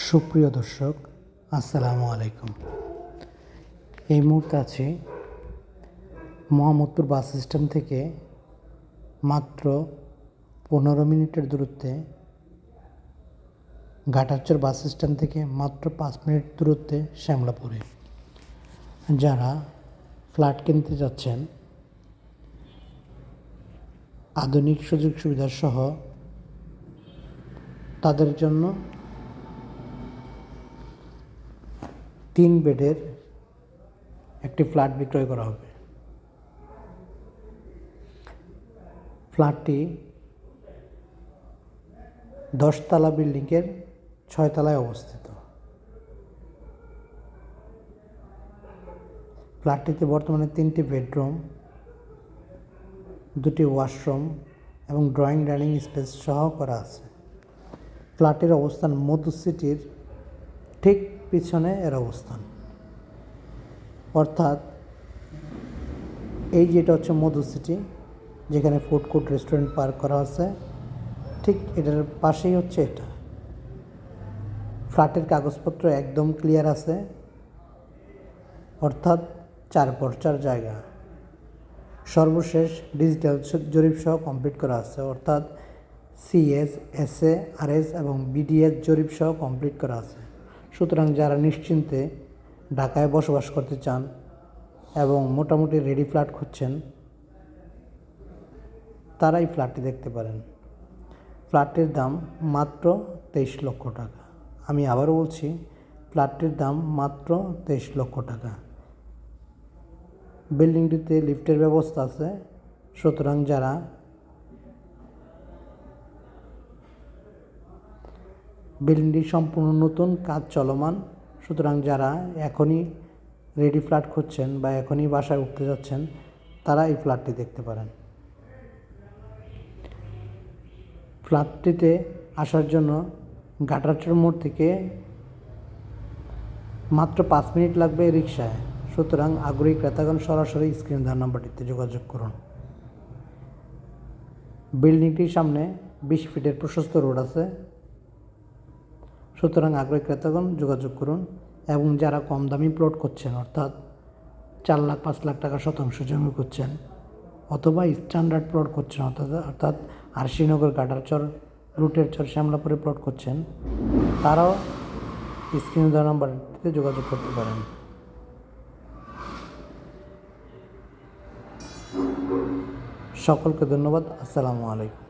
সুপ্রিয় দর্শক, আসসালামু আলাইকুম। এই মুহূর্তে আছি মোহাম্মদপুর বাস স্ট্যান্ড থেকে মাত্র পনেরো মিনিটের দূরত্বে। ঘাটারচর বাস স্ট্যান্ড থেকে মাত্র পাঁচ মিনিট দূরত্বে শ্যামলাপুরে। যারা ফ্ল্যাট কিনতে যাচ্ছেন, আধুনিক সুযোগ সুবিধা সহ তাদের জন্য তিন বেডের একটি ফ্ল্যাট বিক্রয় করা হবে। ফ্ল্যাটটি দশতলা বিল্ডিংয়ের ছয়তলায় অবস্থিত। ফ্ল্যাটটিতে বর্তমানে তিনটি বেডরুম, দুটি ওয়াশরুম এবং ড্রয়িং ডাইনিং স্পেস সহ করা আছে। ফ্ল্যাটের অবস্থান মধু সিটির ঠিক পিছনে এর অবস্থান। অর্থাৎ এই যেটা হচ্ছে মধু সিটি, যেখানে ফুড কোর্ট রেস্টুরেন্ট পার্ক করা আছে, ঠিক এটার পাশেই হচ্ছে এটা। ফ্ল্যাটের কাগজপত্র একদম ক্লিয়ার আছে। অর্থাৎ চার পর্চার জায়গা। সর্বশেষ ডিজিটাল জরিপ সহ কমপ্লিট করা আছে। অর্থাৎ সিএস এসএ আরএস এবং বিডিএস জরিপ সহ কমপ্লিট করা আছে। সুতরাং যারা নিশ্চিন্তে ঢাকায় বসবাস করতে চান এবং মোটামুটি রেডি ফ্ল্যাট খুঁজছেন, তারাই ফ্ল্যাটটি দেখতে পারেন। ফ্ল্যাটটির দাম মাত্র তেইশ লক্ষ টাকা। আমি আবারও বলছি ফ্ল্যাটটির দাম মাত্র তেইশ লক্ষ টাকা। বিল্ডিংটিতে লিফটের ব্যবস্থা আছে। সুতরাং যারা বিল্ডিংটি সম্পূর্ণ নতুন, কাজ চলমান। সুতরাং যারা এখনই রেডি ফ্ল্যাট খুঁজছেন বা এখনই বাসায় উঠতে যাচ্ছেন, তারা এই ফ্ল্যাটটি দেখতে পারেন। ফ্ল্যাটটিতে আসার জন্য গাটারচর মোড় থেকে মাত্র পাঁচ মিনিট লাগবে রিক্সায় সুতরাং আগ্রহী ক্রেতাগণ সরাসরি স্ক্রিন দেওয়ার নাম্বারটিতে যোগাযোগ করুন। বিল্ডিংটির সামনে বিশ ফিটের প্রশস্ত রোড আছে। সুতরাং আগ্রহী ক্রেতাগণ যোগাযোগ করুন এবং যারা কম দামি প্লট করছেন, অর্থাৎ চার লাখ, পাঁচ লাখ টাকা শতাংশ জমি করছেন অথবা স্ট্যান্ডার্ড প্লট করছেন, অর্থাৎ অর্থাৎ আরশিনগর গাটারচর রুটের চর, শ্যামলাপুরে প্লট করছেন, তারাও স্ক্রিন দেওয়া নাম্বারটিতে যোগাযোগ করতে পারেন। সকলকে ধন্যবাদ। আসসালামু আলাইকুম।